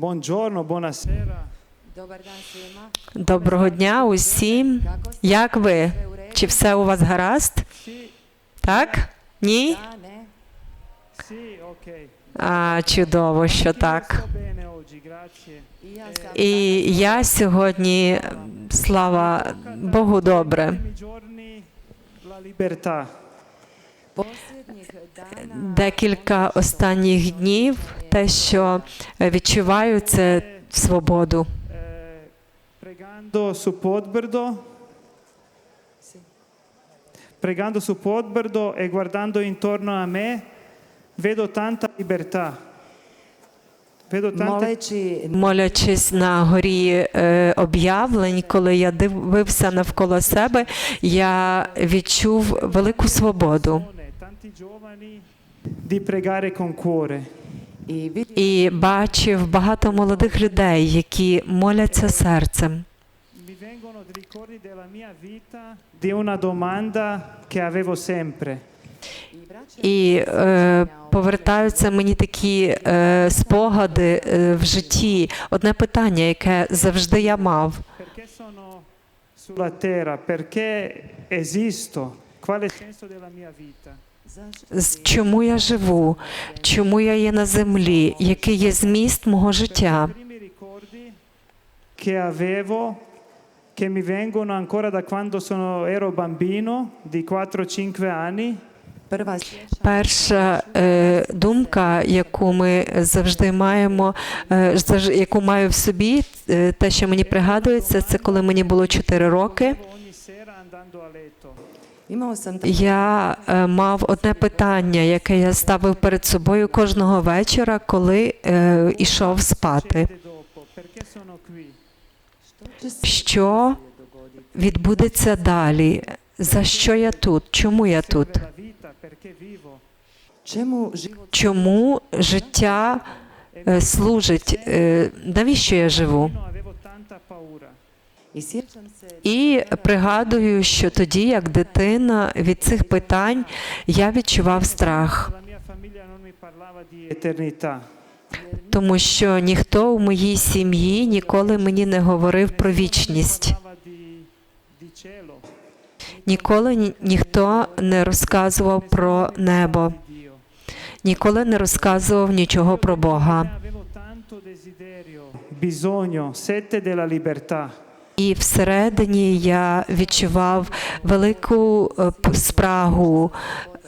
Buongiorno, buonasera. Доброго дня усім. Як ви? Чи все у вас гаразд? Так? Ні? А, чудово, що так. І я сьогодні, слава Богу, добре. Декілька останніх днів те, що відчуваю, це свободу. Pregando su Podberdo, pregando su Podberdo e guardando intorno a me, vedo tanta libertà. Vedo tante Молячись на горі е, об'явлень, коли я дивився навколо себе, я відчув велику свободу. І бачив багато молодих людей, які моляться серцем. І е, повертаються мені такі е, спогади е, в житті. Одне питання, яке завжди я мав. Sulla terra? Perché esisto? Qual è il senso della mia vita? Чому я живу? Чому я є на землі? Який є зміст мого життя? Che avevo, che mi vengono ancora da quando sono- ero bambino, di 4-5 anni, Перша е, думка, яку ми завжди маємо, е, яку маю в собі, е, те, що мені пригадується, це коли мені було 4 роки. Я е, мав одне питання, яке я ставив перед собою кожного вечора, коли е, ішов спати. Що відбудеться далі? За що я тут? Чому я тут? Чому життя е, служить? Е, Навіщо я живу? І пригадую, що тоді, як дитина, від цих питань я відчував страх, тому що ніхто у моїй сім'ї ніколи мені не говорив про вічність. Ніколи ніхто не розказував про небо, ніколи не розказував нічого про Бога. І всередині я відчував велику е, спрагу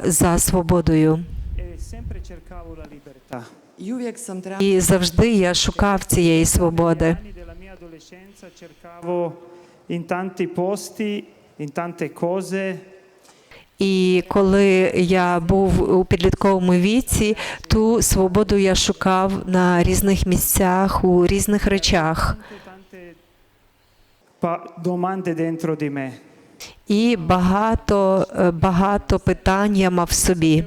за свободою. E І завжди я шукав цієї свободи. І коли я був у підлітковому віці, ту свободу я шукав на різних місцях, у різних речах. Domande dentro di me. І багато, е, багато питань я мав в собі.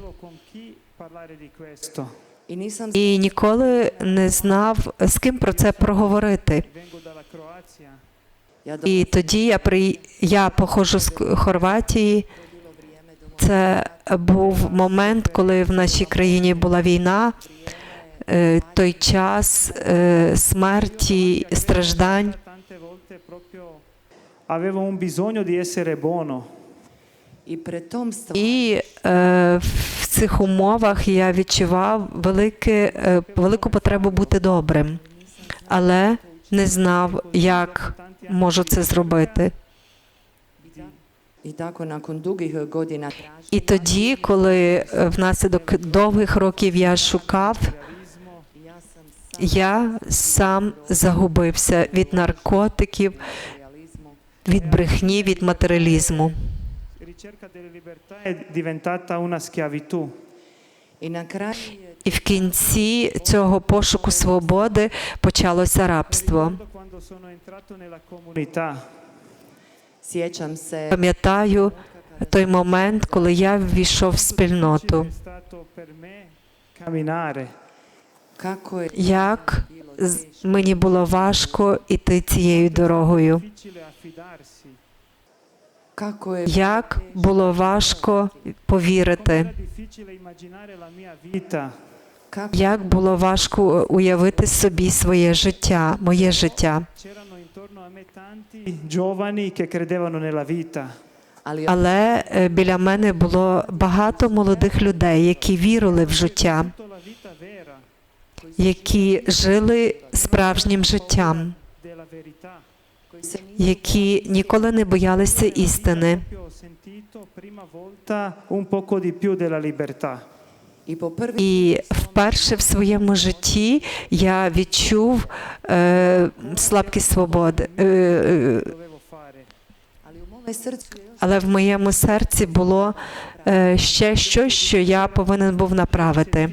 І ніколи не знав, з ким про це проговорити. І тоді я при я походжу з Хорватії. Це був момент, коли в нашій країні була війна, е, той час е, смерті, страждань. І е, в цих умовах я відчував велике, е, велику потребу бути добрим, але не знав, як можу це зробити. І тоді, коли е, внаслідок довгих років я шукав, я сам загубився від наркотиків, від брехні, від матеріалізму. І в кінці цього пошуку свободи почалося рабство. Пам'ятаю той момент, коли я ввійшов в спільноту. Як мені було важко іти цією дорогою. Як було важко повірити, як було важко уявити собі своє життя, моє життя. Але е, біля мене було багато молодих людей, які вірили в життя, які жили справжнім життям, які ніколи не боялися істини. І вперше в своєму житті я відчув е, слабкість свободи. Е, е, але в моєму серці було е, ще щось, що я повинен був направити.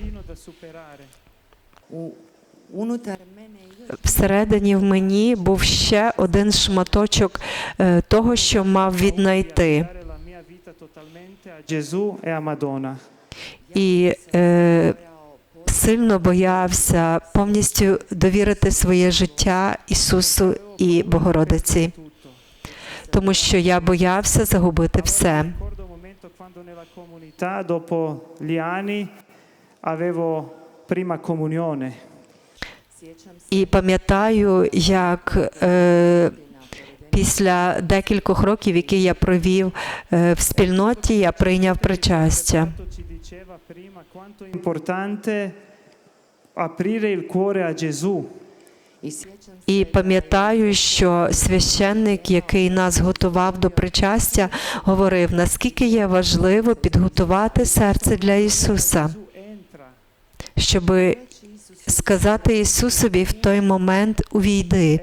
Всередині в мені був ще один шматочок е, того, що мав віднайти. І е, сильно боявся повністю довірити своє життя Ісусу і Богородиці, тому що я боявся загубити все. Avevo prima comunione. І пам'ятаю, як е, після декількох років, які я провів е, в спільноті, я прийняв причастя. І пам'ятаю, що священник, який нас готував до причастя, говорив, наскільки є важливо підготувати серце для Ісуса, щоб сказати Ісусові в той момент увійди.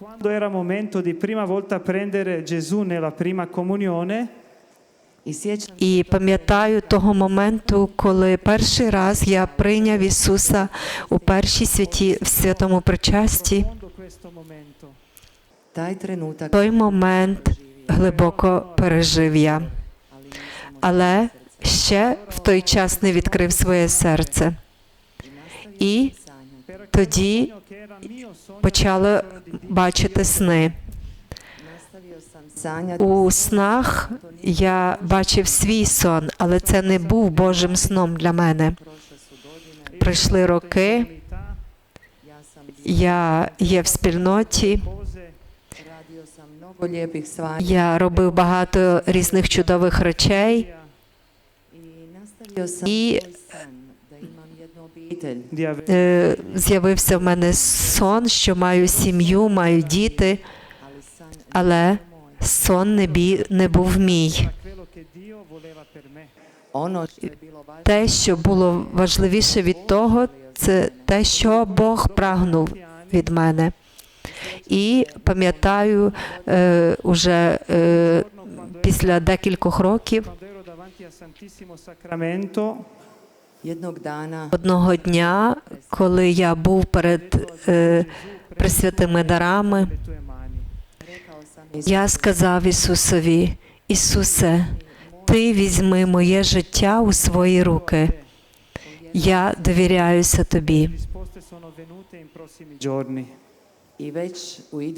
quando era momento di prima volta prendere Gesù nella prima comunione, І пам'ятаю того моменту, коли перший раз я прийняв Ісуса у першій святі в святому причасті. Той момент глибоко пережив я, але ще в той час не відкрив своє серце. І тоді почала бачити сни. У снах я бачив свій сон, але це не був Божим сном для мене. Прийшли роки, я є в спільноті, я робив багато різних чудових речей. Е, З'явився в мене сон, що маю сім'ю, маю діти, але сон не, бі, не був мій. Те, що було важливіше від того, це те, що Бог прагнув від мене. І пам'ятаю, е, уже е, після декількох років, одного дня, коли я був перед е, пресвятими дарами, я сказав Ісусові: Ісусе, Ти візьми моє життя у свої руки. Я довіряюся тобі.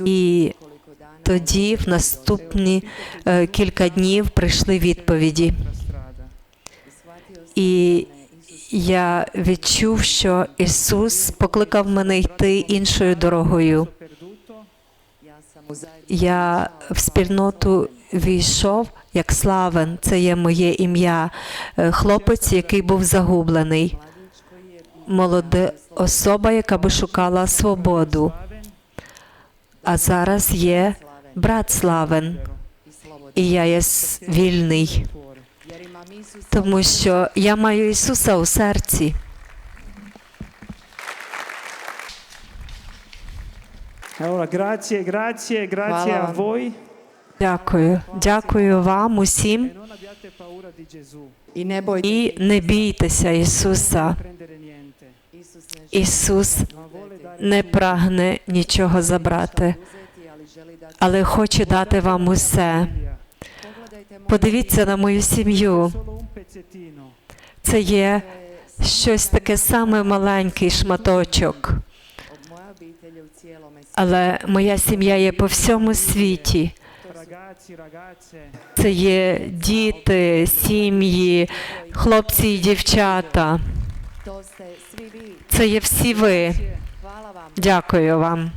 І тоді, в наступні е, кілька днів, прийшли відповіді. І я відчув, що Ісус покликав мене йти іншою дорогою. Я в спільноту війшов як славен, це є моє ім'я. Е, Хлопець, який був загублений, молода особа, яка би шукала свободу. А зараз є брат Славен, і я є вільний, тому що я маю Ісуса у серці. Allora, grazie, grazie, grazie Hvala a vam. voi. Дякую, дякую вам E усім. І не бійтеся Ісуса. Ісус не прагне нічого забрати, але хоче дати вам усе. Подивіться на мою сім'ю. Це є щось таке саме маленький шматочок, але моя сім'я є по всьому світі. Це є діти, сім'ї, хлопці і дівчата. Це є всі ви. Дякую вам.